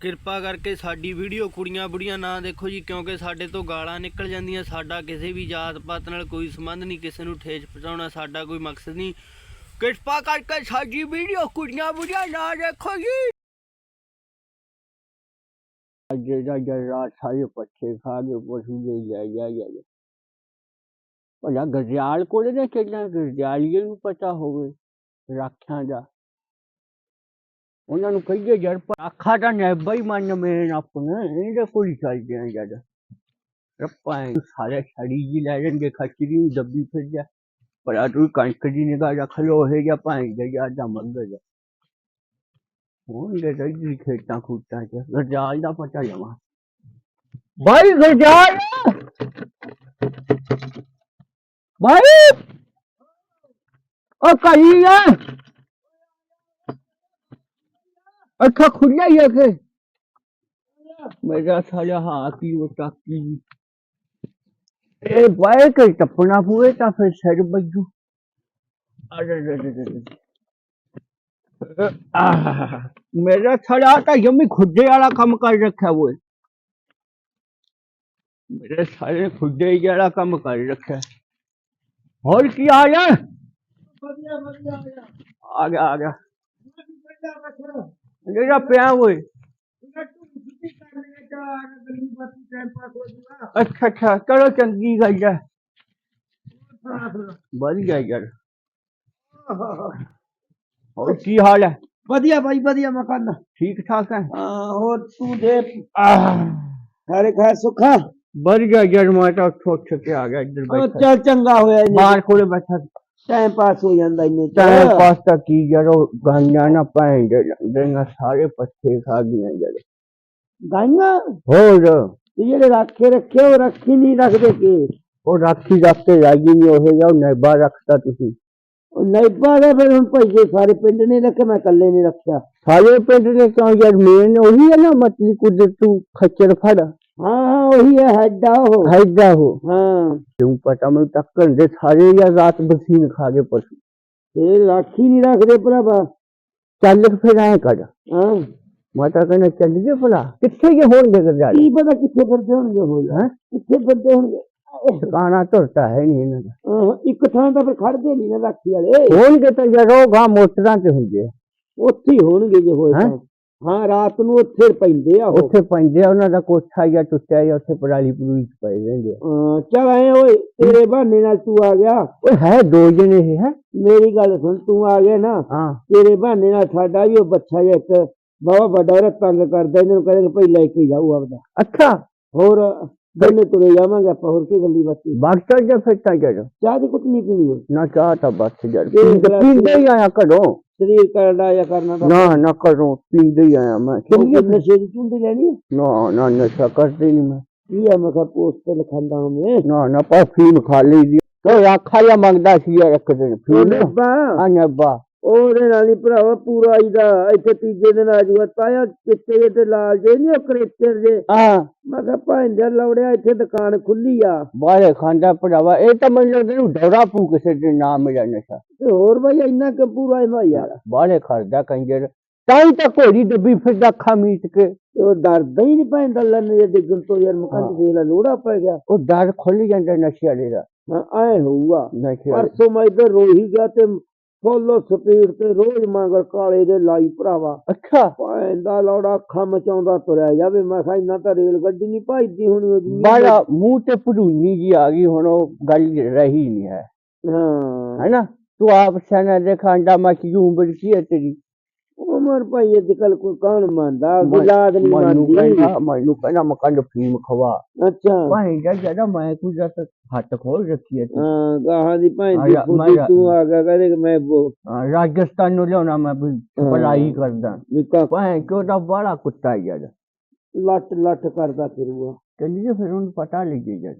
ਕਿਰਪਾ ਕਰਕੇ ਸਾਡੀ ਵੀਡੀਓ ਕੁੜੀਆਂ ਬੁੜੀਆਂ ਨਾ ਦੇਖੋ ਜੀ, ਕਿਉਂਕਿ ਸਾਡੇ ਤੋਂ ਗਾਲਾਂ ਨਿਕਲ ਜਾਂਦੀਆਂ, ਸਾਡਾ ਕਿਸੇ ਵੀ ਜਾਤ ਪਾਤ ਨਾਲ ਕੋਈ ਸੰਬੰਧ ਨਹੀਂ, ਕਿਸੇ ਨੂੰ ਠੇਸ ਪਹੁੰਚਾਉਣਾ, ਸਾਡਾ ਕੋਈ ਮਕਸਦ ਨਹੀਂ। ਕਿਰਪਾ ਕਰਕੇ ਸਾਡੀ ਵੀਡੀਓ ਕੁੜੀਆਂ ਬੁੜੀਆਂ ਨਾ ਦੇਖੋ ਜੀ। ਜਿਹੜਾ ਜਿਹੜਾ ਸਾਰੇ ਪੱਠੇ ਖਾ ਕੇ ਪਸ਼ੂ ਦੇ ਜਾ ਜਾ ਜਾ। ਭਲਾ ਗਰਜਾਲ ਕੋਲੇ ਨੇ ਕਿੰਨਾ ਗਰਜਾਲੀਏ ਨੂੰ ਪਤਾ ਹੋਵੇ, ਰਾਖਿਆਂ ਦਾ। ਉਹਨਾਂ ਨੂੰ ਕਹੀਏ ਯਾਰ ਅੱਖਾਂ ਦਾ ਨੈਬਾ ਹੀ ਮੰਨ ਮੇਨ ਆਪਣੇ, ਇਹਦੇ ਕੋਲ ਹੀ ਚੱਲਦੇ ਆ ਜਦ ਰੱਪਾਂ ਸਾਰੇ ਛੜੀ ਜੀ ਲੈ ਜਾਣਗੇ ਖੱਚਰੀ ਨੂੰ ਦੱਬੀ ਫਿਰ ਜਾ। ਪਰ ਆ ਤੂੰ ਕਣਕ ਦੀ ਨਿਗਾਹ ਰੱਖ ਲੋ ਇਹ ਜਾਂ ਭਾਂ ਦੇ ਜਾਂ ਦਾ ਮੰਗ ਜਾ ਹੋਣਗੇ ਤਾਂ ਖੇਤਾਂ ਖੂਟਾਂ ਚ, ਗਰਜਾਲ ਦਾ ਪਤਾ ਜਮਾ ਭਾਈ ਗਰਜਾਲ! ਭਾਈ ਉਹ ਕਹੀ ਆ? ਅੱਖਾਂ ਖੁੱਲਿਆ ਹੀ ਹੈ ਕਿ ਮੇਰਾ ਸਾਲਾ ਹਾਂ ਕੀ ਉਹ ਟਾਕੀ ਇਹ ਬਾਏ ਕੇ ਟੱਪਣਾ ਪੂਏ ਤਾਂ ਫਿਰ ਸਿਰ ਬੱਜੂ ਅਰੇ ਰੇ ਰੇ ਰੇ ਰੇ। ਆਹ, ਮੇਰਾ ਸਾਲਾ ਤਾਂ ਜਮੀ ਖੁੱਡੇ ਵਾਲਾ ਕੰਮ ਕਰ ਰੱਖਿਆ ਉਹ ਮੇਰੇ ਸਾਰੇ ਖੁੱਡੇ ਵਾਲਾ ਕੰਮ ਕਰ ਰੱਖਿਆ ਹੋਰ ਕੀ ਹਾਲ ਹੈ ਵਧੀਆ ਵਧੀਆ ਵਧੀਆ ਆ ਗਿਆ ਆ ਗਿਆ ਬੱਚਾ ਬੱਚਾ ਜਿਹੜਾ ਪਿਆ ਓਏ ਤੂੰ ਛੁੱਟੀ ਕਰਨੇ ਜਾ ਗਲੀ ਬਾਤੀ ਟਾਈਮ ਪਾਸ ਹੋ ਜੂਗਾ ਅੱਛਾ ਅੱਛਾ ਚਲੋ ਚੰਗੀ ਗੱਲ ਹੈ ਵਧੀਆ ਯਾਰ ਹੋਰ ਕੀ ਹਾਲ ਹੈ ਵਧੀਆ ਬਾਈ ਵਧੀਆ ਮਕਾਨ ਠੀਕ ਠਾਕ ਹੈ ਹਾਂ ਹੋਰ ਤੂੰ ਦੇ ਸਾਰੇ ਖੈਰ ਸੁੱਖਾ ਵਧੀਆ ਯਾਰ ਮੈਂ ਤਾਂ ਉੱਠ ਉੱਠ ਕੇ ਆ ਗਿਆ ਇੱਧਰ ਉਹ ਬੈਠਾ ਚੱਲ ਚੰਗਾ ਹੋਇਆ ਇੰਨੇ ਬਾਹਰ ਕੋਲੇ ਬੈਠਾ ਟਾਈਮ ਪਾਸ ਹੋ ਜਾਂਦਾ ਇੰਨੇ ਚ। ਟਾਈਮ ਪਾਸ ਤਾਂ ਕੀ ਉਹ ਗਾਂਆਂ ਨਾ ਪਾਏ ਜਾਂਦੇ ਸਾਰੇ ਪੱਠੇ ਖਾ ਗਈਆਂ ਯਾਰ ਗਾਈਆਂ? ਹੋਰ? ਤੇ ਜਿਹੜੇ ਰੱਖੇ ਰੱਖੇ ਉਹ ਰੱਖੀ ਨਹੀਂ ਰੱਖਦੇ ਕਿ? ਉਹ ਰਾਖੀ ਰੱਖ ਕੇ ਰਾਜੀ ਨਹੀਂ ਉਹ ਜਾ ਨੈਬਾ ਰੱਖਤਾ ਤੁਸੀਂ। ਉਹ ਨੈਬਾ ਦੇ ਫਿਰ ਹੁਣ ਭਾਈਏ ਸਾਰੇ ਪਿੰਡ ਨੇ ਰੱਖੇ ਮੈਂ ਇਕੱਲੇ ਨੇ ਰੱਖਿਆ। ਸਾਰੇ ਪਿੰਡ ਦੇ ਕਿਉਂ ਯਾਰ ਮੇਨ ਉਹੀ ਹੈ ਨਾ ਮਤਲੀ ਕੁਦਰ ਤੂੰ ਖੱਚਰ ਫੜ। ਹਾਂ ਹਾਂ ਉਹੀ ਹੈ ਹੈਡਾ ਉਹ। ਹੈਗਾ ਹੋ ਹਾਂ। ਤੂੰ ਪਤਾ ਮੈਨੂੰ ਟੱਕਰ ਦੇ ਸਾਰੇ ਯਾਰ ਰਾਤ ਬਸੀਨ ਖਾ ਕੇ ਪਸ਼ੂ ਇਹ ਰਾਖੀ ਨਹੀਂ ਰੱਖਦੇ ਭਰਾਵਾ। ਚੱਲ ਫਿਰ ਐ ਕਰ। ਹਾਂ। ਮੈਂ ਤਾਂ ਕਹਿੰਦਾ ਚੱਲ ਜੇ ਭਲਾ। ਕਿੱਥੇ ਜੇ ਹੋਣਗੇ ਗਰਜਾਲ ਕੀ ਪਤਾ ਕਿੱਥੇ ਫਿਰਦੇ ਹੋਣਗੇ ਉਹ। ਹੈਂ? ਕਿੱਥੇ ਫਿਰਦੇ ਹੋਣਗੇ? ਟਿਕਾਣਾ ਧੁਰਤਾ ਹੈ ਨਹੀਂ ਇਹਨਾਂ ਦਾ। ਇੱਕ ਥਾਂ ਤਾਂ ਫਿਰ ਖੜਦੇ ਨਹੀਂ ਨਾ ਰਾਖੀ ਵਾਲੇ। ਹੋਣਗੇ ਤਾਂ ਉਹ ਗਾ ਮੋਟਰਾਂ ਤੇ ਹੁੰਦੇ ਆ। ਉੱਥੇ ਹੀ ਹੋਣਗੇ ਜੇ ਹੋਏ ਹੈਂ? ਤਾਂ। ਹਾਂ? ਰਾਤ ਨੂੰ ਉੱਥੇ ਪੈਂਦੇ ਆ ਉਹ। ਉੱਥੇ ਪੈਂਦੇ ਆ ਉਹਨਾਂ ਦਾ ਕੋਠਾ ਜਾਂ ਟੁੱਟਿਆ ਜਾਂ ਉੱਥੇ ਪਰਾਲੀ ਪਰੂਲੀ ਚ ਪਏ ਰਹਿੰਦੇ ਆ। ਹਾਂ, ਚੱਲ ਐ ਓਏ ਤੇਰੇ ਬਹਾਨੇ ਨਾਲ ਤੂੰ ਆ ਗਿਆ। ਓਏ ਹੈ ਦੋ ਜਣੇ ਇਹ ਹੈ? ਮੇਰੀ ਗੱਲ ਸੁਣ ਤੂੰ ਆ ਗਿਆ ਨਾ। ਹਾਂ। ਤੇਰੇ ਬਹਾਨੇ ਨਾਲ ਸਾਡਾ ਵੀ ਉਹ ਬੱਚਾ ਜਿਹਾ ਇੱਕ ਬਾਬਾ ਵੱਡਾ ਜਿਹਾ ਤੰਗ ਕਰਦਾ ਇਹਨਾਂ ਕਹਿੰਦੇ ਭਾਈ ਲੈ ਕੇ ਜਾਊ ਆਪਦਾ। ਅੱਛਾ। ਹੋਰ ਦੋਨੇ ਤੁਰੇ ਜਾਵਾਂਗੇ ਆਪਾਂ ਹੋਰ ਕੀ ਗੱਲੀ ਬਾਤੀ? ਬਾਕਸਰ ਜਾਂ ਤਾਂ ਜੜ ਚਾਹ ਦੀ ਕੁੱਟ ਨਹੀਂ ਪੀਣੀ। ਨਾ ਚਾਹ ਤਾਂ ਬਸ ਜੜ ਪੀਂਦੇ ਹੀ ਆਇਆ ਘਰੋਂ। ਸਰੀਰ ਕਰਦਾ ਜਾਂ ਕਰਨਾ ਤਾਂ। ਨਾ ਨਾ ਘਰੋਂ ਪੀਂਦੇ ਹੀ ਆਇਆ ਮੈਂ। ਕਿੰਨੀ ਨਸ਼ੇ ਦੀ ਚੁੰਡੀ ਲੈਣੀ ਹੈ? ਨਾ ਨਾ ਨਸ਼ਾ ਕਰਦੀ ਨਹੀਂ ਮੈਂ। ਕੀ ਆ ਮੈਂ ਕਿਹਾ ਪੋਸਟ ਤੇ ਲਿਖਾਂਦਾ ਹਾਂ ਮੈਂ। ਨਾ ਨਾ ਪਾ ਫੀਮ ਖਾ ਲਈ ਦੀ। ਉਹ ਰਾਖਾ ਜਾਂ ਮੰਗਦਾ ਸੀ ਇੱਕ ਦਿਨ। ਫੀਮ? ਆ ਨੱਬਾ। ਉਹਦੇ ਨਾਲ ਹੀ ਭਰਾਵਾ ਪੂਰਾ ਆਈਦਾ। ਇੱਥੇ ਤੀਜੇ ਦਿਨ ਆ ਜੂਗਾ। ਤਾਇਆ ਚਿੱਟੇ ਜਿਹੇ ਤੇ ਲਾਲ ਜੇ ਨਹੀਂ ਕਰੇਚਰ ਜੇ ਹਾਂ। ਮੈਂ ਕਿਹਾ ਭਾਂਜਾ ਲੌੜਿਆ ਇੱਥੇ ਦੁਕਾਨ ਖੁੱਲੀ ਆ। ਬਾਰੇ ਖਾਂਦਾ ਭਰਾਵਾ। ਇਹ ਤਾਂ ਮੈਨੂੰ ਲੱਗਦਾ ਨੂੰ ਡੌਰਾ ਪੂ ਕਿਸੇ ਦੇ ਨਾਮ ਮਿਲਿਆ ਨਸ਼ਾ ਤੇ ਹੋਰ ਬਈ ਇੰਨਾ ਕਿ ਪੂਰਾ ਇਹਦਾ ਯਾਰ। ਬਾਰੇ ਖਰਦਾ ਕੰਜਰ। ਤਾਂ ਹੀ ਤਾਂ ਘੋੜੀ ਡੱਬੀ ਫਿਰਦਾ ਅੱਖਾਂ ਮੀਟ ਕੇ। ਤੇ ਉਹ ਡਰਦਾ ਹੀ ਨਹੀਂ ਪੈਂਦਾ ਲੰਨ ਜੇ ਡਿੱਗਣ ਤੋਂ ਯਾਰ। ਮਕਾਨ ਹਾਂ। ਤੇ ਲਾ ਲੋੜਾ ਪੈ ਗਿਆ। ਉਹ ਡਰ ਖੁੱਲ ਜਾਂਦਾ ਨਸ਼ੇ ਵਾਲੇ ਦਾ। ਹਾਂ ਐ ਹੋਊਗਾ। ਨਸ਼ੇ ਵਾਲੇ। ਪਰਸੋਂ ਮੈਂ ਇੱਧਰ ਰੋਹੀ ਗਿਆ ਤੇ ਫੁੱਲ ਸਪੀਡ ਤੇ ਰੋਜ਼ ਮੰਗਲ ਕਾਲੇ ਦੇ ਲਾਈ ਭਰਾਵਾ। ਅੱਛਾ। ਪੈਂਦਾ ਲੌੜਾ ਅੱਖਾਂ ਮਚਾਉਂਦਾ ਤੁਰਿਆ ਜਾਵੇ। ਮੈਂ ਕਿਹਾ ਇੰਨਾ ਤਾਂ ਰੇਲ ਗੱਡੀ ਨਹੀਂ ਭਜਦੀ ਹੋਣੀ ਉਹ ਜਿੰਨੀ ਬਾਲਾ ਮੂੰਹ ਤੇ ਭੜੂਨੀ ਜੀ ਆ ਗਈ ਹੁਣ ਉਹ ਗੱਲ ਰਹੀ ਨਹੀਂ ਹੈ। ਹਾਂ। ਹੈਨਾ? ਤੂੰ ਆਪ ਦੇਖਾ ਅੰਡਾ ਮੱਛੀ ਉਮਰ ਕੀ ਹੈ ਤੇਰੀ? ਉਮਰ ਭਾਈ ਅੱਜ ਕੱਲ ਕੋਈ ਕੌਣ ਮੰਨਦਾ? ਗੁਲਾਦ ਨਹੀਂ ਮੈਨੂੰ ਮੰਨਦੀ। ਕਹਿੰਦਾ ਮੈਨੂੰ ਕਹਿੰਦਾ ਮਕਾਨ ਫੀਮ ਖਵਾ। ਅੱਛਾ। ਭਾਈ ਜਾ ਜਦਾ ਮੈਂ ਕੋਈ ਜਦ ਹੱਥ ਖੋਲ ਰੱਖੀ ਹੈ। ਹਾਂ ਗਾਹਾਂ ਦੀ ਭਾਈ ਦੀ ਜਾ- ਤੂੰ ਆ ਗਿਆ ਕਹਿੰਦੇ ਕਿ ਮੈਂ ਹਾਂ, ਰਾਜਸਥਾਨ ਨੂੰ ਲਿਆਉਣਾ ਮੈਂ ਹਾਂ। ਭਲਾਈ ਕਰਦਾ। ਵਿਕਾ ਭਾਈ ਕਿਉਂ ਤਾਂ ਬੜਾ ਕੁੱਤਾ ਯਾਰ ਲੱਟ ਲੱਟ ਕਰਦਾ ਫਿਰੂਗਾ ਚੱਲੀਏ ਫਿਰ ਉਹਨੂੰ ਪਤਾ ਲੱਗੇ ਜਦ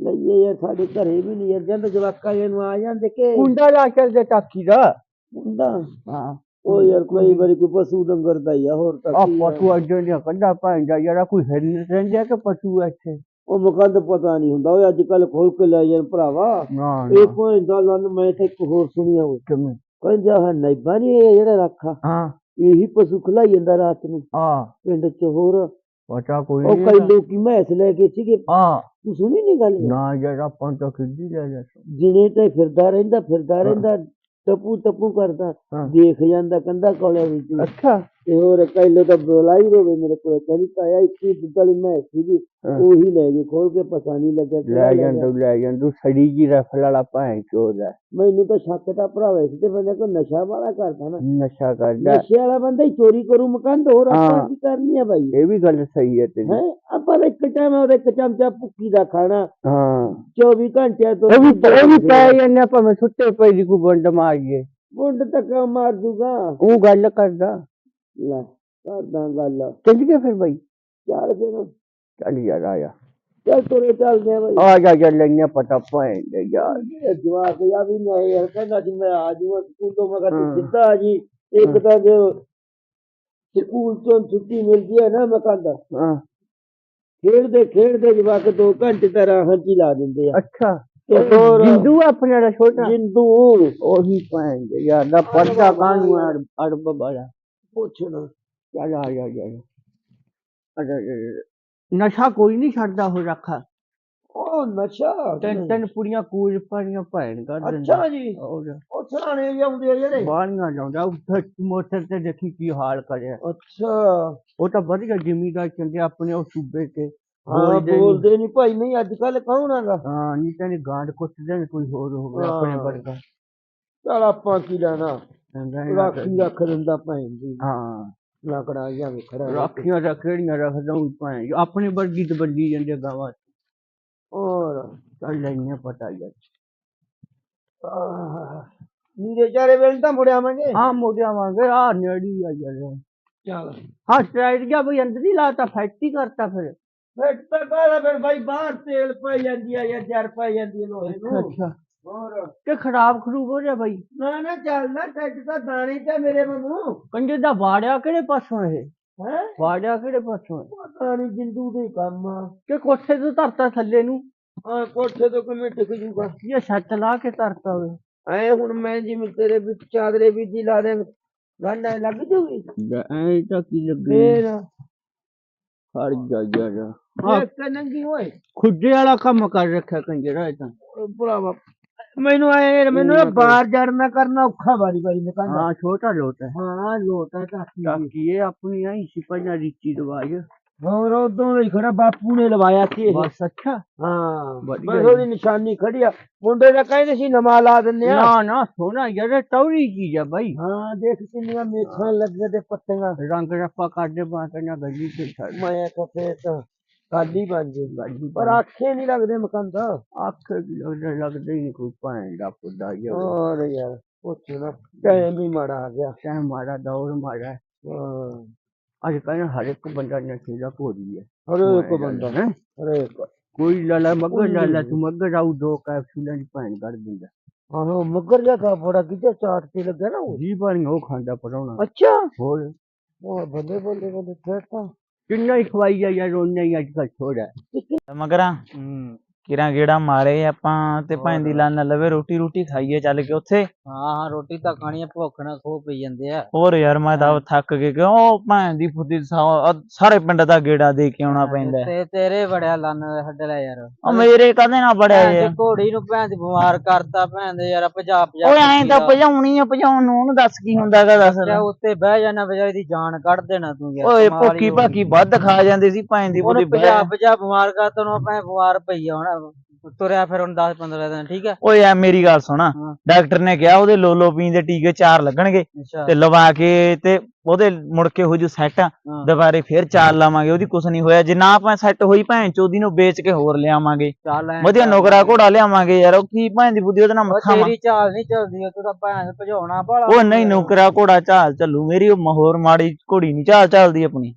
ਲਈਏ ਯਾਰ ਸਾਡੇ ਘਰੇ ਵੀ ਨਹੀਂ ਯਾਰ ਜਦ ਜਵਾਕਾ ਇਹਨੂੰ ਆ ਜਾਂਦੇ ਕਿ ਕੁੰਡਾ ਲਾ ਕੇ ਦੇ ਟਾਕੀ ਦਾ। ਹੁੰਦਾ ਹਾਂ। ਉਹ ਯਾਰ ਕਈ ਵਾਰੀ ਕੋਈ ਪਸ਼ੂ ਡੰਗਰ ਦਾ ਹੀ ਆ ਹੋਰ ਤਾਂ ਆ ਕੀ ਆ। ਪਸ਼ੂ ਅੱਜੋਂ ਦੀਆਂ ਕੰਡਾ ਭਾਂਦਾ ਯਾਰ ਕੋਈ ਹਿਰਨ ਰਹਿੰਦੇ ਕਿ ਪਸ਼ੂ ਇੱਥੇ? ਉਹ ਮਕੰਦ ਪਤਾ ਨਹੀਂ ਹੁੰਦਾ ਉਹ ਅੱਜ ਕੱਲ ਖੋਲ ਕੇ ਲੈ ਜਾਣ ਭਰਾਵਾ। ਨਾ ਇਹ ਕੋਈ ਦਾ ਲੰਨ ਮੈਂ ਤੇ ਇੱਕ ਹੋਰ ਸੁਣਿਆ ਉਹ ਕਿਵੇਂ? ਕਹਿੰਦਾ ਹਾਂ ਨੈਬਾ ਨਹੀਂ ਇਹ ਜਿਹੜਾ ਰੱਖਾ ਹਾਂ। ਇਹੀ ਪਸ਼ੂ ਖਲਾਈ ਜਾਂਦਾ ਰਾਤ ਨੂੰ। ਆ ਪਿੰਡ ਚ ਹੋਰ। ਪਤਾ ਕੋਈ ਉਹ ਨਹੀਂ ਕਈ ਲੋਕੀ ਮੈਸ ਲੈ ਕੇ ਸੀਗੇ। ਆ ਤੂੰ ਸੁਣੀ ਨਹੀਂ ਗੱਲ? ਨਾ ਯਾਰ ਆਪਾਂ ਤਾਂ ਖਿੱਦੀ ਲੈ ਜਾ। ਜਿਨੇ ਤੇ ਫਿਰਦਾ ਰਹਿੰਦਾ ਫਿਰਦਾ ਰਹਿੰਦਾ। ਟਪੂ ਟਪੂ ਕਰਦਾ। ਦੇਖ ਜਾਂਦਾ ਕੰਧਾ ਕੋਲੇ ਵਿੱਚ ਅੱਛਾ ਤੇ ਹੋਰ ਪਹਿਲੇ ਤਾਂ ਬੁਲਾਈ ਰੋਵੇ ਮੇਰੇ ਕੋਲ ਕਹਿੰਦੀ ਤਾਇਆ ਇੱਕੀ ਦੁੱਧ ਵਾਲੀ ਮੈਂ ਸੀਗੀ ਹਾਂ। ਉਹੀ ਲੈ ਗਈ ਖੋਲ ਕੇ ਪਤਾ ਨਹੀਂ ਲੱਗਿਆ ਲੈ ਜਾਂ ਗਿਆ। ਲੈ ਜਾਂ ਤੂੰ ਸੜੀ ਜੀ ਰਫਲ ਵਾਲਾ ਭਾਂ ਚੋਦਾ ਮੈਨੂੰ ਤਾਂ ਸ਼ੱਕ ਤਾਂ ਭਰਾਵਾ ਇਸ ਤੇ ਬੰਦਾ ਕੋਈ ਨਸ਼ਾ ਵਾਲਾ ਕਰਦਾ ਨਾ। ਨਸ਼ਾ ਕਰਦਾ। ਨਸ਼ੇ ਵਾਲਾ ਬੰਦਾ ਹੀ ਚੋਰੀ ਕਰੂ ਮਕਾਨ ਹੋਰ ਆਪਾਂ ਹਾਂ। ਕੀ ਕਰਨੀ ਆ ਬਾਈ? ਇਹ ਵੀ ਗੱਲ ਸਹੀ ਹੈ ਤੇਰੀ। ਹੈ? ਆਪਾਂ ਤਾਂ ਇੱਕ ਟਾਈਮ ਉਹਦੇ ਇੱਕ ਚਮਚਾ ਭੁੱਕੀ ਦਾ ਖਾਣਾ ਹਾਂ। 24 ਘੰਟਿਆਂ ਤੋਂ ਇਹ ਵੀ ਇਹ ਵੀ ਪੈ ਜਾਂਦੇ ਭਾਵੇਂ ਸੁੱਤੇ ਪਈ ਦੀ ਕੋ ਬੰਡ ਮਾਰੀਏ। ਮੁੰਡ ਤੱਕ ਮਾਰ ਦੂਗਾ। ਉਹ ਗੱਲ ਕਰਦਾ। ਲੈ ਕਰਦਾ ਗੱਲ ਚੱਲ ਗਿਆ ਫਿਰ ਬਾਈ। ਚੱਲ ਫਿਰ ਚੱਲ ਯਾਰ ਆਇਆ ਚੱਲ ਤੁਰੇ ਚੱਲਦੇ ਆ ਬਾਈ। ਆ ਜਾ ਜਾ ਲੈਣੇ ਪਤਾ ਭਾਂ ਯਾਰ। ਇਹ ਜਵਾਕ ਆ ਵੀ ਮੈਂ ਯਾਰ ਕਹਿੰਦਾ ਸੀ ਮੈਂ ਆ ਜਾਊਂਗਾ ਸਕੂਲ ਤੋਂ। ਮੈਂ ਕਿਹਾ ਤੂੰ ਹਾਂ। ਸਿੱਧਾ ਆ ਜੀ। ਇੱਕ ਤਾਂ ਜੋ ਸਕੂਲ ਤੋਂ ਛੁੱਟੀ ਮਿਲਦੀ ਹੈ ਨਾ ਮੈਂ ਕਹਿੰਦਾ। ਹਾਂ। ਖੇਡਦੇ ਖੇਡਦੇ ਜਵਾਕ ਦੋ ਘੰਟੇ ਤਾਂ ਰਾਹਾਂ 'ਚ ਹੀ ਲਾ ਦਿੰਦੇ ਆ। ਅੱਛਾ। ਜਿੰਦੂ ਆਪਣੇ ਦਾ ਛੋਟਾ? ਜਿੰਦੂ। ਉਹੀ ਭਾਂ ਯਾਰ ਦਾ ਪਰਦਾ ਕਾਨੂੰ ਅੜਬ ਬੜਾ ਪੁੱਛਣਾ। ਆ ਜਾ ਜਾ ਅਰੇ ਨਸ਼ਾ ਕੋਈ ਨਹੀਂ ਛੱਡਦਾ ਹੋ ਰੱਖਾ। ਉਹ ਨਸ਼ਾ ਤਿੰਨ ਤਿੰਨ ਪੁੜੀਆਂ ਕੂਜ ਪਾਣੀਆਂ ਭੈਣ ਕਰ ਦਿੰਦਾ ਅੱਛਾ ਜੀ। ਉਹ ਸਰਾਣੇ ਜਾਂਦੇ ਆ ਜਿਹੜੇ। ਬਾਣੀਆਂ ਲਾਉਂਦਾ ਉੱਥੇ ਮੋਟਰ ਤੇ ਦੇਖੀ ਕੀ ਹਾਲ ਕਰਿਆ। ਅੱਛਾ। ਉਹ ਤਾਂ ਵਧੀਆ ਜ਼ਿਮੀਦਾਰ ਚੰਗੇ ਆਪਣੇ ਉਹ ਸੂਬੇ ਤੇ ਹਾਂ ਬੋਲਦੇ ਨਹੀਂ। ਭਾਈ ਨਹੀਂ ਅੱਜ ਕੱਲ ਕੌਣ ਹੈਗਾ ਹਾਂ ਨਹੀਂ ਤਾਂ ਗਾਂਡ ਕੁੱਟਦੇ ਨੇ ਕੋਈ ਹੋਰ ਹੋਵੇ ਆਪਣੇ। ਵਰਗਾ। ਚਲ ਆਪਾਂ ਕੀ ਲੈਣਾ? ਰਾਖੀ ਰੱਖ ਦਿੰਦਾ ਭੈਣ ਦੀ ਹਾਂ। ਲੱਕੜਾ ਜਾਂ ਖੜਾ ਰਾਖੀਆਂ ਦਾ ਕਿਹੜੀਆਂ ਰੱਖਦਾ ਉਹ ਭਾਂ ਆਪਣੇ ਵਰਗੀ ਤੇ ਬੱਲੀ ਜਾਂਦੇ ਗਾਵਾਂ। ਹੋਰ। ਚੱਲ ਲੈਣੇ ਪਤਾ ਯਾਰ ਆਹ, ਨੀਰੇ ਚਾਰੇ ਵੇਲੇ ਤਾਂ ਮੁੜ ਆਵਾਂਗੇ। ਹਾਂ ਮੋੜਿਆ ਵਾਂਗੇ ਆ ਨੇੜੀ ਆ ਯਾਰ। ਚੱਲ। ਹਾਂ ਸਟ੍ਰਾਈਟ ਗਿਆ ਬਈ ਅੰਦਰ ਹੀ ਲਾਤਾ ਫੈਕਟਰੀ ਕਰਤਾ ਫਿਰ। ਫਿਰ ਤਾਂ ਕਾਹਦਾ ਫਿਰ ਭਾਈ ਬਾਹਰ ਤੇਲ ਪਾਈ ਜਾਂਦੀ ਆ ਜਾਂ ਜਰ ਪਾਈ ਜਾਂਦੀ ਆ ਲੋਹੇ ਨੂੰ। ਅੱਛਾ। ਹੋਰ? ਕਿ ਖਰਾਬ ਖਰੂਬ ਹੋ ਜਾ ਬਈ। ਨਾ ਨਾ ਚੱਲ ਨਾ ਟੱਟ ਤਾਂ ਦਾਣੇ ਤੇ ਮੇਰੇ ਵਾਂਗੂ। ਕੰਜੇ ਦਾ ਵਾੜਿਆ ਕਿਹੜੇ ਪਾਸੋਂ ਇਹ? ਹੈ? ਵਾੜਿਆ ਕਿਹੜੇ ਪਾਸੋਂ ਹੈ? ਪਤਾ ਨੀ ਜਿੰਦੂ ਦੇ ਕੰਮ ਆ। ਕਿ ਕੋਠੇ ਤੋਂ ਧਰਤਾ ਥੱਲੇ ਨੂੰ? ਆਹ ਕੋਠੇ ਤੋਂ ਕਿਵੇਂ ਟਿਕ ਜੂਗਾ? ਇਹ ਛੱਤ ਲਾ ਕੇ ਧਰਤਾ ਹੋਵੇ ਐ ਹੁਣ ਮੈਂ ਜਿਵੇਂ ਤੇਰੇ ਵਿੱਚ ਚਾਦਰੇ ਵੀ ਦੀ ਲਾ ਦੇ ਗੱਲ ਐ ਲੱਗ ਜੂਗੀ? ਐ ਤਾਂ ਕੀ ਲੱਗੇ? ਫੇਰ? ਖੜ ਜਾ ਯਾਰ ਇੱਕ ਨੰਗੀ ਓਏ। ਖੁੱਡੇ ਵਾਲਾ ਕੰਮ ਕਰ ਰੱਖਿਆ ਕੰਜਰਾ ਇਹ ਤਾਂ। ਭਰਾਵਾ ਮੈਨੂੰ ਆਏ ਮੈਨੂੰ ਨਾ ਬਾਹਰ ਜਾਣਾ ਕਰਨਾ ਔਖਾ ਵਾਰੀ ਵਾਰੀ ਮੈਂ ਕਹਿੰਦਾ। ਹਾਂ ਛੋਟਾ ਲੋਟ ਹੈ। ਹਾਂ ਲੋਟਾ ਕਾਫੀ ਬਾਕੀ ਇਹ ਆਪਣੀ ਆਈ ਸੀ ਪੰਜਾ ਰੀਤੀ ਦਵਾਈ। ਹੋਰ ਉਦੋਂ ਹੀ ਖੜਾ ਬਾਪੂ ਨੇ ਲਵਾਇਆ ਸੀ ਇਹ। ਬਸ ਅੱਛਾ। ਹਾਂ ਵਧੀਆ ਬਸ ਉਹਦੀ ਨਿਸ਼ਾਨੀ ਖੜੀ ਆ। ਮੁੰਡੇ ਦਾ ਕਹਿੰਦੇ ਸੀ ਨਵਾਂ ਲਾ ਦਿੰਨੇ ਆ। ਨਾ ਨਾ ਸੋਨਾ ਯਾਰ ਟੌਰੀ ਚੀਜ਼ ਆ ਬਾਈ। ਹਾਂ ਦੇਖ ਕਿੰਨੀਆਂ ਮੇਖਾਂ ਲੱਗੀਆਂ ਤੇ ਪੱਤੀਆਂ। ਰੰਗ ਰੱਪਾ ਕੇ ਨਾ ਗੱਲੀ ਤੇ ਛੱਡ। ਮੈਂ ਤਾਂ ਫੇਰ ਤਾਂ ਬਣ ਜੇਗੀ ਗੱਲੀ ਪਰ ਆਖੇ ਨਹੀਂ ਲੱਗਦੇ ਮਕਾਨ ਦਾ ਅੱਖ ਲੱਗਦਾ ਲੱਗਦਾ ਹੀ ਕੋਈ ਭੈਣ ਦਾ ਪੁੱਦਾ ਯਾਰ ਹੋਰ ਯਾਰ ਪੁੱਛ ਨਾ ਟਾਈਮ ਵੀ ਮਾੜਾ ਆ ਗਿਆ। ਸਹਿ ਮਾਰਾ ਦੌਰ ਮਾਰਾ ਹਾਂ। ਅੱਜ ਕੱਲ੍ਹ ਹਰ ਇੱਕ ਬੰਦਾ ਨਸ਼ੇ ਦਾ ਭੋਰੀ ਹੈ ਹਰੇਕ ਬੰਦਾ ਹੈਂ? ਹਰੇਕ ਕੋਈ ਲਾਲਾ ਮੱਗਰ ਲਾਲਾ ਤੂੰ ਮੱਗਰ ਆਉ ਦੋ ਕੈਪਸੂਲਾਂ ਦੀ ਭੈਣ ਕਰ ਦਿੰਦਾ। ਆਹੋ ਮੱਗਰ ਜਾ ਕਾ ਬੜਾ ਕਿਤੇ ਚਾਟ ਤੇ ਲੱਗਾ ਨਾ ਉਹ। ਜੀ ਪਾਣੀ ਉਹ ਖਾਂਦਾ ਪਰਾਉਣਾ ਅੱਛਾ। ਹੋਰ? ਉਹ ਬੰਦੇ ਬੰਦੇ ਬੰਦੇ ਫੇਰ ਕਿੰਨਾ ਹੀ ਖਵਾਈ ਜਾ ਯਾਰ ਉਹਨਾਂ ਹੀ ਅੱਜ ਕੱਲ੍ਹ ਥੋੜਾ ਮਗਰਾਂ? ਕਿਰਾਂ ਗੇੜਾ ਮਾਰੇ ਆਪਾਂ ਤੇ ਭਾਂ ਦੀ ਲਾਨ ਲਵੇ ਰੋਟੀ ਰੋਟੀ ਖਾਈਏ ਚੱਲ ਕੇ ਉੱਥੇ। ਹਾਂ ਹਾਂ ਰੋਟੀ ਤਾਂ ਖਾਣੀ ਆ ਭੁੱਖ ਨਾਲ ਖੋ ਪਈ ਜਾਂਦੇ ਆ। ਹੋਰ ਯਾਰ ਮੈਂ ਤਾਂ ਥੱਕ ਕੇ ਕਿਉਂ ਭਾਂ ਦੀ ਫੁੱਦੀ ਸਾਰੇ ਪਿੰਡ ਦਾ ਗੇੜਾ ਦੇ ਕੇ ਆਉਣਾ ਪੈਂਦਾ। ਤੇ ਤੇਰੇ ਬੜਿਆ ਲੰਨ ਹੱਡ ਲੈ ਯਾਰ। ਉਹ ਮੇਰੇ ਕਦੇ ਨਾ ਬੜਿਆ ਯਾਰ? ਘੋੜੀ ਨੂੰ ਭੈਣ ਦੀ ਬਿਮਾਰ ਕਰਤਾ ਭੈਣ ਦੇ ਯਾਰ ਭਜਾ ਭਜਾ ਓਏ ਐਂ ਤਾਂ। ਭਜਾਉਣੀ ਆ ਭਜਾਉਣ ਨੂੰ ਉਹਨੂੰ ਦੱਸ ਕੀ ਹੁੰਦਾ ਗਾ ਦੱਸ। ਤੇ ਉੱਤੇ ਬਹਿ ਜਾਣਾ ਵਿਚਾਰੀ ਦੀ ਜਾਨ ਕੱਢ ਦੇਣਾ ਤੂੰ ਯਾਰ ਓਏ ਭੁੱਕੀ। ਭਾਕੀ ਵੱਧ ਖਾ ਜਾਂਦੀ ਸੀ ਭਾਂ ਦੀ ਫੁੱਦੀ ਭਜਾ ਭਜਾ ਬਿਮਾਰ ਕਰਤਾ ਉਹਨੂੰ ਭੈਣ ਬਿਮਾਰ ਪਈ ਆ ਹੁਣ। ਤੁਰਿਆ ਫਿਰ ਹੁਣ 10 15 ਦਿਨ ਠੀਕ ਹੈ ਓਏ ਐ ਮੇਰੀ ਗੱਲ ਸੁਣਾ। ਹਾਂ। ਡਾਕਟਰ ਨੇ ਕਿਹਾ ਉਹਦੇ ਲੋਲੋ ਪੀਣ ਦੇ ਟੀਕੇ ਚਾਰ ਲੱਗਣਗੇ ਅੱਛਾ। ਤੇ ਲਵਾ ਕੇ ਤੇ ਉਹਦੇ ਮੁੜ ਕੇ ਹੋ ਜੂ ਸੈੱਟ ਹਾਂ। ਦੁਬਾਰੇ ਫੇਰ ਚਾਰ ਲਾਵਾਂਗੇ ਉਹਦੀ ਕੁਛ ਨਹੀਂ ਹੋਇਆ। ਜੇ ਨਾ ਆਪਾਂ ਸੈੱਟ ਹੋਈ ਭੈਣ ਚੋਦੀ ਨੂੰ ਵੇਚ ਕੇ ਹੋਰ ਲਿਆਵਾਂਗੇ। ਚੱਲ ਐਂ ਵਧੀਆ ਕਰ। ਨੌਕਰਾ ਘੋੜਾ ਲਿਆਵਾਂਗੇ ਯਾਰ ਉਹ ਕੀ ਭੈਣ ਦੀ ਬੁੱਧੀ ਉਹਦੇ ਨਾਲ ਉਹ ਮੱਥਾ ਮਾਰ ਤੇਰੀ ਚਾਲ ਨਹੀਂ ਚੱਲਦੀ ਤੂੰ ਤਾਂ ਭੈਣ ਭਜਾਉਣਾ ਬਾਲਾ ਉਹ ਨਹੀਂ ਨੌਕਰਾ ਘੋੜਾ ਚਾਲ ਚੱਲੂ ਮੇਰੀ ਉਹ ਮਹੋਰ ਮਾੜੀ ਘੋੜੀ ਨਹੀਂ ਚਾਲ ਚੱਲਦੀ ਆਪਣੀ।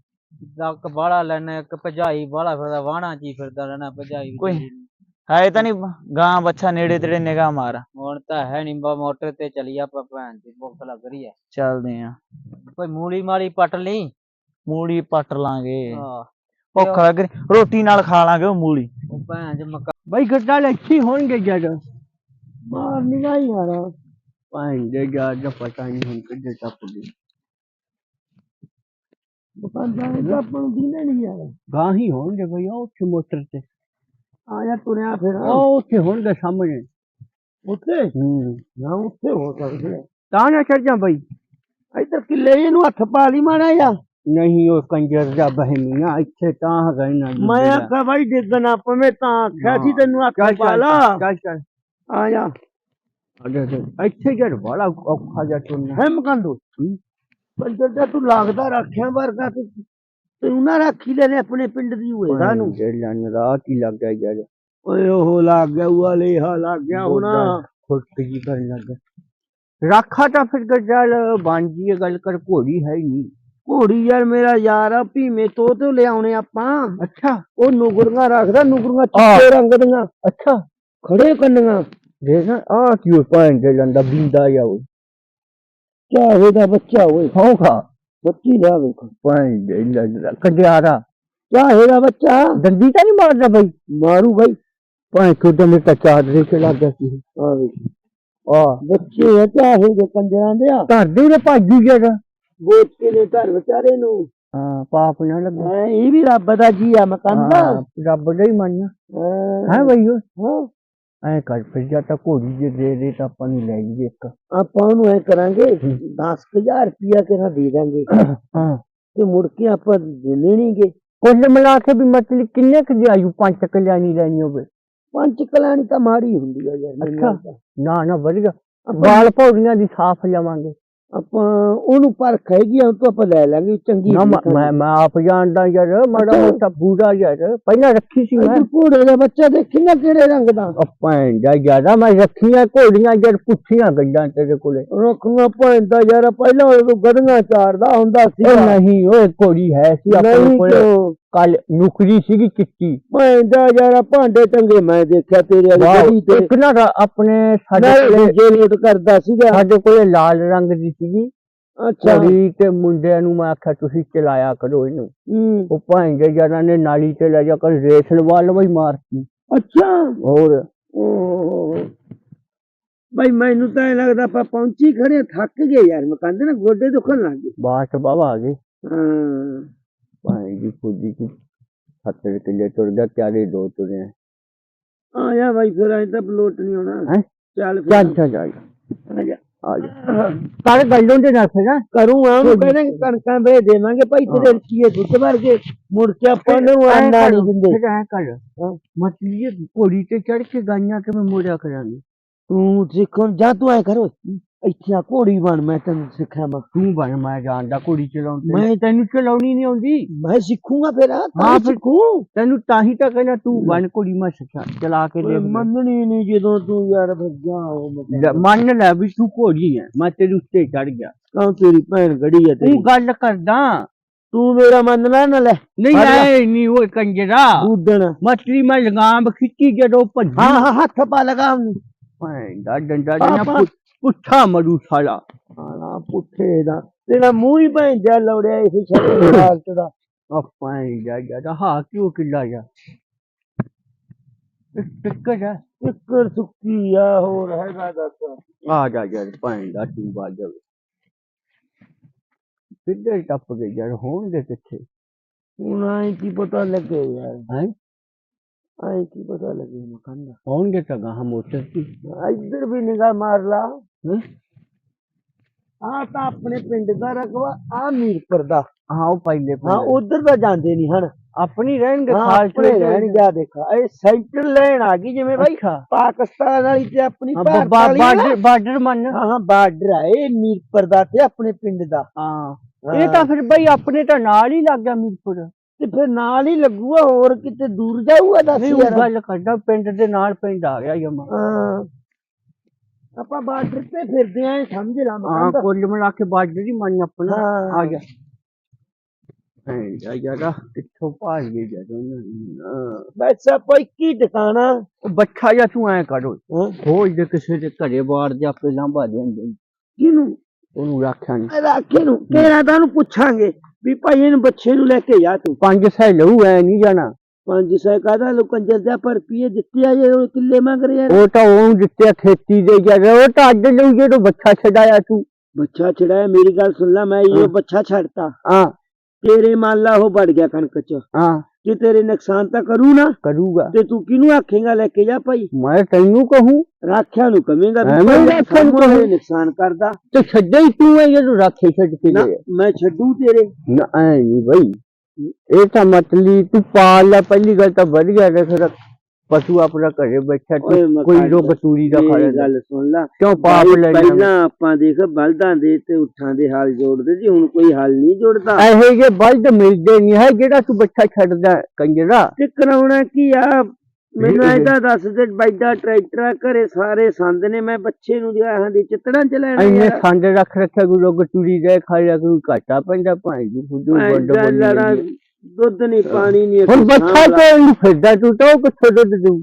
ਲੱਕ ਬਾਲਾ ਲੈਣਾ ਇੱਕ ਭਜਾਈ ਬਾਲਾ ਫਿਰਦਾ ਵਾਹਣਾ ਚ ਹੀ ਫਿਰਦਾ ਰਹਿਣਾ ਭਜਾਈ ਵੀ ਕੋਈ- ਤੇਰੀ ਨੂੰ। ਹੈ ਤਾਂ ਨਹੀਂ ਗਾਂ ਬੱਚਾ ਨੇੜੇ ਤੇੜੇ ਨਿਗਾਹ ਮਾਰ। ਹੁਣ ਤਾਂ ਹੈ ਨਹੀਂ ਬਾ ਮੋਟਰ ਤੇ ਚਲੀ ਆਪਾਂ ਭੈਣ ਦੀ ਭੁੱਖ ਲੱਗ ਰਹੀ ਹੈ। ਚੱਲਦੇ ਆ ਕੋਈ ਮੂਲੀ ਮਾਲੀ ਪੱਟ ਲਈ? ਮੂਲੀ ਪੱਟ ਲਾਂਗੇ। ਹਾਂ ਭੁੱਖ ਲੱਗ ਰਹੀ ਰੋਟੀ ਨਾਲ ਖਾ ਲਾਂਗੇ ਉਹ ਮੂਲੀ। ਉਹ ਭੈਣ ਚ ਮੱਕਾ ਬਾਈ ਗੱਡਾ ਲੱਛੀ ਹੋਣਗੇ ਜਦ ਮਾਰ ਨਹੀਂ ਆਈ ਯਾਰ। ਭੈਣ ਦੇ ਯਾਰ ਦਾ ਪਤਾ ਨਹੀਂ ਹੁਣ ਕਿੱਥੇ ਟੱਪ ਗਈ। ਦੁਕਾਨ ਜਾਣੇ ਤਾਂ ਆਪਾਂ ਨੂੰ ਦੀਨੇ ਨਹੀਂ ਯਾਰ ਗਾਂ ਹੀ ਹੋਣਗੇ ਬਈ ਉਹ ਉੱਥੇ ਮੋਟਰ ਤੇ ਆ ਜਾ ਤੁਰਿਆ ਫਿਰ ਉਹ ਉੱਥੇ ਹੋਣਗੇ ਸਾਹਮਣੇ ਉੱਥੇ ਹੂੰ ਨਾ ਉੱਥੇ ਹੋ ਸਕਦੇ ਆ ਤਾਂ ਨਾ ਚੜ ਜਾ ਬਈ ਇੱਧਰ ਕਿੱਲੇ ਜਿਹੇ ਨੂੰ ਹੱਥ ਪਾ ਲਈ ਮਾੜਾ ਜਾ ਨਹੀਂ ਉਹ ਕੰਜਰ ਦਾ ਬਹਿਮੀਆਂ ਇੱਥੇ ਤਾਂ ਗਏ ਨਾ ਮੈਂ ਆਖਿਆ ਬਾਈ ਡਿੱਗਣਾ ਪਵੇਂ ਤਾਂ ਆਖਿਆ ਸੀ ਹਾਂ। ਤੈਨੂੰ ਹੱਥ ਚੱਲ ਪਾ ਚੱਲ ਲਾ ਚੱਲ ਚੱਲ ਆ ਜਾ ਅਜੇ ਤੇ ਇੱਥੇ ਜਰ ਬੜਾ ਔਖਾ ਜਾ ਤੁਰਨਾ ਹੈ ਬੰਦਰ ਦਾ ਤੂੰ ਲੱਗਦਾ ਰੱਖਿਆ ਵਰਗਾ ਤੇ ਤੂੰ ਨਾ ਰੱਖੀ ਲੈਨੇ ਆਪਣੇ ਪਿੰਡ ਦੀ ਹੋਏ ਸਾਨੂੰ। ਜਿਹੜਾ ਰਾਤ ਹੀ ਲੱਗ ਗਿਆ ਯਾਰ। ਓਏ ਉਹ ਲੱਗ ਗਿਆ ਉਹ ਲੇਹਾ ਲੱਗ ਗਿਆ ਹੋਣਾ। ਖੁਰਕ ਜੀ ਕਰਨ ਲੱਗ ਗਿਆ। ਰਾਖਾ ਤਾਂ ਫਿਰ ਗਜਾਲ ਬਾਂਜੀ ਗੱਲ ਕਰ ਘੋੜੀ ਹੈ ਨਹੀਂ। ਘੋੜੀ ਯਾਰ ਮੇਰਾ ਯਾਰ ਆ ਭੀਮੇ ਤੋਂ ਤੇ ਲਿਆਉਣੇ ਆਪਾਂ। ਅੱਛਾ। ਉਹ ਨੁਗਰੀਆਂ ਰੱਖਦਾ ਨੁਗਰੀਆਂ। ਚਿੱਟੇ ਰੰਗ ਦੀਆਂ। ਅੱਛਾ। ਖੜੇ ਕੰਨੀਆਂ। ਦੇਖ ਨਾ ਆ ਕਿਉਂ ਦੇ ਲੰਦਾ ਬਿੰਦਾ ਜਾਓ ਚਾਹੇ ਦਾ ਬੱਚਾ ਹੋਏ ਸੌਖਾ ਬੱਚੀ ਲਿਆ ਵੇਖ ਦੇ ਲੰਦਾ ਕੰਡਿਆਰਾ ਚਾਹੇ ਦਾ ਬੱਚਾ ਦੰਦੀ ਤਾਂ ਨਹੀਂ ਮਾਰਦਾ ਬਈ। ਮਾਰੂ ਬਾਈ। ਕਿਉਂ ਮੇ ਤਾਂ ਚਾਦਰੇ ਚ ਲੱਗ ਗਿਆ ਸੀ। ਆ ਵੇਖ। ਆ। ਬੱਚੇ ਆ ਚਾਹੇ ਦੇ ਕੰਜਰਾਂ ਦੇ ਆ। ਘਰ ਦੇ ਨੇ ਭਾਜੀ ਜਰਾ ਗੋਚ ਕੇ ਨੇ ਘਰ ਵਿਚਾਰੇ ਨੂੰ। ਹਾਂ ਪਾਪ ਨਾ ਲੱਗਾ। ਹੈਂ, ਇਹ ਵੀ ਰੱਬ ਦਾ ਜੀ ਆ ਮਕੰਦਾ ਹਾਂ, ਰੱਬ ਦਾ ਹੀ ਮੰਨਿਆ ਹੈ। ਬਈ ਉਹ ਐ ਕਰ ਫਿਰ ਜਾਂ ਤਾਂ ਘੋੜੀ ਜੇ ਦੇ ਦੇ ਤਾਂ ਆਪਾਂ ਨੂੰ ਲੈ ਜੀ ਇੱਕ। ਆਪਾਂ ਉਹਨੂੰ ਐ ਕਰਾਂਗੇ 10000 ਰੁਪਇਆ ਕਿਹੜਾ ਦੇ ਦਾਂਗੇ। ਹਾਂ। ਤੇ ਮੁੜ ਕੇ ਆਪਾਂ ਦੇਣੇ ਨਹੀਂਗੇ ਕੁੱਲ ਮਿਲਾ ਕੇ ਵੀ ਮਤਲਬ ਕਿੰਨੇ ਕੁ ਦੀ ਆਯੂ? ਪੰਜ ਕਲਿਆਣੀ ਲੈਣੀ ਹੋਵੇ। ਪੰਜ ਕਲਾਣੀ ਤਾਂ ਮਾੜੀ ਹੁੰਦੀ ਆ ਯਾਰ ਅੱਛਾ। ਨਾ ਨਾ ਵਧੀਆ। ਵਾਲ ਪੌੜੀਆਂ ਦੀ ਸਾਫ਼ ਲਵਾਂਗੇ ਆਪਾਂ ਉਹਨੂੰ ਪਰਖ ਹੈਗੀ ਆ ਉਹ ਤੋਂ ਆਪਾਂ ਲੈ ਲਾਂਗੇ ਚੰਗੀ ਨਾ ਮੈਂ-। ਮੈਂ ਮੈਂ ਆਪ ਜਾਣਦਾ ਯਾਰ ਮਾੜਾ। ਮੋਟਾ ਬੂੜਾ ਯਾਰ ਪਹਿਲਾਂ ਰੱਖੀ ਸੀ ਮੈਂ। ਘੋੜੇ ਦਾ ਬੱਚਾ ਦੇਖੀ ਨਾ ਕਿਹੜੇ ਰੰਗ ਦਾ? ਆਪਾਂ ਜਾ ਜ਼ਿਆਦਾ ਮੈਂ ਰੱਖੀਆਂ ਘੋੜੀਆਂ ਯਾਰ ਪੁੱਛੀਆਂ ਗੱਲਾਂ ਤੇਰੇ ਕੋਲੇ। ਰੁੱਖਾਂ ਪੈਂਦਾ ਯਾਰ ਪਹਿਲਾਂ ਉਹ ਗਧੀਆਂ ਚਾਰਦਾ ਹੁੰਦਾ ਸੀ। ਉਹ ਨਹੀਂ ਓਏ ਘੋੜੀ ਹੈ ਸੀ ਆਪਣੇ ਨਹੀਂ ਕੋਲੇ। ਕੱਲ ਨੁਕਰੀ ਸੀਗੀ ਚਿੱਟੀ। ਪੈਂਦਾ ਯਾਰ ਭਾਂਡੇ ਟੰਗੇ ਮੈਂ ਦੇਖਿਆ ਤੇਰੇ ਵਾਲੀ ਤੇ। ਇੱਕ ਨਾ ਰਾ- ਆਪਣੇ ਸਾਡੇ ਮੈਂ ਕੋਲੇ ਦੂਜੇ ਲੋਟ ਕਰਦਾ ਸੀਗਾ। ਸਾਡੇ ਕੋਲੇ ਲਾਲ ਰੰਗ ਦੀ ਸੀਗੀ। ਅੱਛਾ। ਕੁੜੀ ਤੇ ਮੁੰਡਿਆਂ ਨੂੰ ਮੈਂ ਆਖਿਆ ਤੁਸੀਂ ਚਲਾਇਆ ਕਰੋ ਇਹਨੂੰ। ਹੂੰ। ਉਹ ਭਾਂਜੇ ਜਰਾਂ ਨੇ ਨਾਲੀ ਤੇ ਲੈ ਜਾ ਕਰ ਰੇਸ ਲਵਾ ਲਵਾਈ ਮਾਰਤੀ। ਅੱਛਾ। ਹੋਰ। ਓਹ। ਬਈ ਮੈਨੂੰ ਤਾਂ ਇਹ ਲੱਗਦਾ ਆਪਾਂ ਪਹੁੰਚੀ ਖੜੇ ਥੱਕ ਗਏ ਯਾਰ। ਮੈਂ ਕਹਿੰਦੇ ਨਾ ਗੋਡੇ ਦੁਖਣ ਲੱਗ ਗਏ। ਬਾਸ ਬਾਬਾ ਆ ਗਏ ਹਾਂ। ਭਾਂਜੀ ਫੁੱਦੀ ਕੀ ਹੱਥੇ ਕਿਲੇ ਤੁਰ ਗਿਆ ਚਾਰੇ ਦੋ ਤੁਰੇ ਆ ਆ ਜਾ ਬਾਈ ਫਿਰ ਐਂ ਤਾਂ ਬਲੋਟ ਨਹੀਂ ਹੋਣਾ ਹੈਂ? ਚੱਲ ਫਿਰ ਚੱਲ ਚੱਲ ਚੱਲ ਆ ਜਾ ਆ ਜਾ ਸਾਰੇ ਗੱਲੋਂ ਦੇ ਨਾਲ ਫਿਰ ਕਰੂੰਗਾ ਉਹਨੂੰ ਕਹਿੰਦੇ ਕਣਕਾਂ ਵੇ ਦੇਵਾਂਗੇ ਭਾਈ ਤੇਰੇ ਰੁਪਈਏ ਦੁੱਧ ਵਰਗੇ ਮੁੜ ਕੇ ਆਪਾਂ ਨੂੰ ਆਨਾ ਨਹੀਂ ਦਿੰਦੇ ਫਿਰ ਐ ਕਰ ਮਤਲਬ ਇਹ ਘੋੜੀ ਤੇ ਚੜ ਕੇ ਗਾਈਆਂ ਕਿਵੇਂ ਮੋੜਿਆ ਕਰਾਂਗੇ ਤੂੰ ਸਿੱਖਣ ਜਾ ਤੂੰ ਐ ਕਰੋ ਇੱਥੇ ਆ ਘੋੜੀ ਬਣ ਮੈਂ ਤੈਨੂੰ ਸਿੱਖਾਵਾਂ ਤੂੰ ਬਣ ਮੈਂ ਜਾਣਦਾ ਘੋੜੀ ਚਲਾਉਣ ਤੇ। ਮੈਂ ਤੈਨੂੰ ਚਲਾਉਣੀ ਨਹੀਂ ਆਉਂਦੀ। ਮੈਂ ਸਿੱਖੂਗਾ ਫਿਰ ਹਾਂ ਹਾਂ, ਤਾਂ ਫਿਰ- ਸਿੱਖੂ। ਤੈਨੂੰ ਤਾਂ ਹੀ ਤਾਂ ਕਹਿੰਦਾ ਤੂੰ ਬਣ ਘੋੜੀ ਮੈਂ ਸਿੱਖਾ ਚਲਾ ਕੇ ਓਏ ਦੇਖ ਲੈ। ਮੰਨਣੀ ਨਹੀਂ ਜਦੋਂ ਤੂੰ ਯਾਰ ਭੱਜਾ ਉਹ ਲੈ, ਮੰਨ ਲੈ ਵੀ ਤੂੰ ਘੋੜੀ ਹੈ ਮੈਂ ਤੇਰੇ ਉੱਤੇ ਚੜ ਗਿਆ। ਕਾਂ ਤੇਰੀ ਭੈਣ ਗੜੀ ਹੈ ਤੇਰੀ। ਤੂੰ ਗੱਲ ਕਰਦਾ। ਤੂੰ ਮੇਰਾ ਮੰਨ ਲੈ ਨਾ ਲੈ। ਨਹੀਂ ਫੜ ਲੈ। ਐ ਨਹੀਂ ਓਏ ਕੰਜਰਾ। ਬੂਦਣ ਮਛਲੀ ਮੈਂ ਲਗਾਮ ਖਿੱਚੀ ਜਦੋਂ ਭੱਜੀ। ਹਾਂ ਹਾਂ ਹੱਥ ਪਾ ਲਗਾ ਉਹਨੂੰ ਭੈਣ ਦਾ ਡੰਡਾ ਹਾਂ, ਜਨਾ ਹਾਂ। ਪੁੱਠਾ ਮਰੂ ਸਾਲਾ। ਆਣਾ ਪੁੱਠੇ ਦਾ। ਤੇਰਾ ਮੂੰਹ ਹੀ ਭੈਣ ਜਾ ਲੌੜਿਆ ਇਸ ਛੱਡੇ ਹਾਲਤ ਦਾ। ਆ ਭੈਣ ਦਾ ਜਦਾ ਹਾਂ ਕਿਉਂ ਕਿੱਲਾ ਜਾ ਟਿੱਕਾ ਜਾ ਇੱਕਰ ਸੁੱਕੀ ਆ ਹੋਰ ਹੈਗਾ ਦੱਸ। ਆ ਜਾ ਯਾਰ ਭੈਣ ਦਾ ਤੂੰ ਬਾਜ ਜਾਵੇ ਕਿੱਧਰ ਟੱਪ ਗਏ ਯਾਰ ਹੋਣਗੇ ਕਿੱਥੇ? ਹੁਣ ਆਈ ਕੀ ਪਤਾ ਲੱਗੇ ਯਾਰ। ਹੈ? ਆਈ ਕੀ ਪਤਾ ਲੱਗੇ ਮਕਾਨ ਦਾ ਹੋਣਗੇ ਤਾਂ ਗਾਹ ਮੋਟਰ ਦੀ ਇੱਧਰ ਵੀ ਨਿਗਾਹ ਮਾਰ ਲਾ। ਹੈਂ? ਆ ਤਾਂ ਆਪਣੇ ਪਿੰਡ ਦਾ ਰਕਵਾ ਆ ਮੀਰਪੁਰ ਦਾ। ਹਾਂ ਉਹ ਪਹਿਲੇ ਹਾਂ ਉਧਰ ਤਾਂ ਜਾਂਦੇ ਨਹੀਂ ਹਨ ਆਪਣੀ ਰਹਿਣਗੇ ਹਾਂ ਖਾਲ ਆਪਣੇ ਰਹਿਣ ਗਿਆ ਦੇਖਾ। ਇਹ ਸੈਂਟਰ ਲੈਣ ਆ ਗਈ ਜਿਵੇਂ ਬਾਈ। ਪਾਕਿਸਤਾਨ ਵਾਲੀ ਤੇ ਆਪਣੀ ਆ। ਬਾਰਡਰ ਬਾਰਡਰ ਮੰਨ। ਹਾਂ ਬਾਰਡਰ ਆ ਇਹ ਮੀਰਪੁਰ ਦਾ ਤੇ ਆਪਣੇ ਪਿੰਡ ਦਾ। ਹਾਂ। ਇਹ ਤਾਂ ਫਿਰ ਬਈ ਆਪਣੇ ਤਾਂ ਨਾਲ ਹੀ ਲੱਗ ਗਿਆ ਮੀਰਪੁਰ। ਤੇ ਫਿਰ ਨਾਲ ਹੀ ਲੱਗੂਗਾ ਹੋਰ ਕਿਤੇ ਦੂਰ ਜਾਊਗਾ ਦੱਸ ਯਾਰ। ਗੱਲ ਕਰਦਾ ਪਿੰਡ ਦੇ ਨਾਲ ਪਿੰਡ ਆ ਗਿਆ ਯਮਾ ਹਾਂ। ਆਪਾਂ ਬਾਰਡਰ ਤੇ ਫਿਰਦੇ ਆਂ ਸਮਝ ਲਾ ਹਾਂ ਮਕਾਨ ਕੁੱਲ ਮਿਲਾ ਕੇ ਬਾਰਡਰ ਹੀ ਮੰਨ ਆਪਣਾ। ਹਾਂ। ਆ ਗਿਆ। ਐ ਜਾ ਯਾਰਾ ਕਿੱਥੋਂ ਭਾਜ ਗਈ ਜਦੋਂ ਨਾ। ਬਸ ਆਪਾਂ ਹੀ ਟਿਕਾਣਾ। ਉਹ ਬੱਚਾ ਜਾਂ ਤੂੰ ਐ ਕਰੋ ਹਾਂ। ਖੋਜ ਦੇ ਕਿਸੇ ਦੇ ਘਰੇ ਬਾੜ ਜਾ ਪਹਿਲਾਂ ਬਾਜਿਆਂ ਦੇ ਕਿਹਨੂੰ? ਉਹਨੂੰ ਰੱਖਿਆ ਨਹੀਂ ਰਾਖੇ ਨੂੰ ਕਿਹੜਾ ਤਾਂ ਉਹਨੂੰ ਪੁੱਛਾਂਗੇ ਵੀ ਭਾਈ ਇਹਨੂੰ ਬੱਚੇ ਨੂੰ ਲੈ ਕੇ ਜਾ ਤੂੰ। ਪੰਜ ਸੈ ਲਊ ਐ ਨਹੀਂ ਜਾਣਾ। ਪੰਜ ਸੌ ਕਾਹਦਾ ਲੋਕਾਂ ਜਲਦਿਆ ਪਰ ਪੀਏ ਦਿੱਤੇ ਆ ਜੇ ਉਹ ਕਿੱਲੇ ਮੰਗ ਰਹੇ। ਯਾਰ ਉਹ ਤਾਂ ਉਹਨੂੰ ਦਿੱਤੇ ਖੇਤੀ ਦੇ ਯਾਰ ਉਹ ਤਾਂ ਅੱਡ ਲਊ ਜਦੋਂ ਬੱਚਾ ਛਡਾਇਆ ਤੂੰ। ਬੱਚਾ ਛੜਾਇਆ ਮੇਰੀ ਗੱਲ ਸੁਣ ਲੈ ਮੈਂ ਇਹ ਬੱਚਾ ਛੱਡਤਾ। ਹਾਂ। ਤੇਰੇ ਮੰਨ ਲਾ ਉਹ ਵੜ ਗਿਆ ਕਣਕ ਚ। ਹਾਂ। ਕਿ ਤੇਰੇ ਨੁਕਸਾਨ ਤਾਂ ਕਰੂ ਨਾ ਕਰੂਗਾ। ਤੇ ਤੂੰ ਕਿਹਨੂੰ ਆਖੇਗਾ ਲੈ ਕੇ ਜਾ ਭਾਈ? ਮੈਂ ਤੈਨੂੰ ਕਹੂੰ। ਰਾਖਿਆ ਨੂੰ ਕਵੇਂਗਾ ਭਾਈ ਰਾਖਿਆ ਨੂੰ ਕਹੂੰ। ਨੁਕਸਾਨ ਕਰਦਾ। ਤੇ ਛੱਡੇ ਹੀ ਤੂੰ ਹੈ ਜਦੋਂ ਰਾਖੇ ਛੱਡ ਕੇ ਨਾ ਮੈਂ ਛੱਡੂ ਤੇਰੇ। ਨਾ ਐ ਨਹੀਂ ਬਈ। ਇਹ ਤਾਂ ਮਤਲੀ ਤੂੰ ਪਾਲ ਲੈ ਪਹਿਲੀ ਗੱਲ ਤਾਂ ਵਧੀਆ ਰੱਖ ਰੱਖ ਪਸ਼ੂ ਆਪਣਾ ਘਰੇ ਬੈਠਾ ਕੋਈ ਰੋਗ ਤੂੜੀ ਦਾ ਖਾ ਮੇਰੀ ਲੈਂਦਾ। ਗੱਲ ਸੁਣ ਲੈ। ਕਿਉਂ ਪਾਪ ਲੈ ਪਹਿਲਾਂ ਆਪਾਂ ਦੇਖ ਬਲਦਾਂ ਦੇ ਤੇ ਉਠਾਂ ਦੇ ਹਾਲ ਜੋੜਦੇ ਸੀ ਹੁਣ ਕੋਈ ਹਾਲ ਨਹੀਂ ਜੋੜਦਾ। ਇਹੋ ਜਿਹੇ ਬਲਦ ਮਿਲਦੇ ਨਹੀਂ ਹੈ ਜਿਹੜਾ ਤੂੰ ਬੱਚਾ ਛੱਡਦਾ ਕੰਜਰਾ। ਤੇ ਕਰਾਉਣਾ ਕੀ ਆ? ਮੈਨੂੰ ਇਹ- ਐਦਾ ਦੱਸ ਦੇ ਬੈਡਾ ਟਰੈਕਟਰ ਘਰੇ ਸਾਰੇ ਸੰਦ ਨੇ ਮੈਂ ਬੱਚੇ ਨੂੰ ਦਿਆ ਹਾਂ ਦੀ ਚਿੱਤੜਾਂ ਚ ਲੈਣਾ ਇੰਨੇ। ਸੰਦ ਰੱਖ ਰੱਖਿਆ ਕੋਈ ਤੂੜੀ ਦੇ ਖਾ ਲਿਆ ਕੋਈ ਘਾਟਾ ਪੈਂਦਾ ਭਾਈ ਜੀ ਫੁੱਦੂ ਬੰਦ ਤਾਂ ਲੜਾ ਦੁੱਧ ਨਹੀਂ ਪਾਣੀ ਨਹੀਂ ਹੁਣ ਬੱਚਾ ਨਹੀਂ ਫਿਰਦਾ ਤੂੰ ਤਾਂ ਕਿੱਥੋਂ ਦੁੱਧ ਦੂ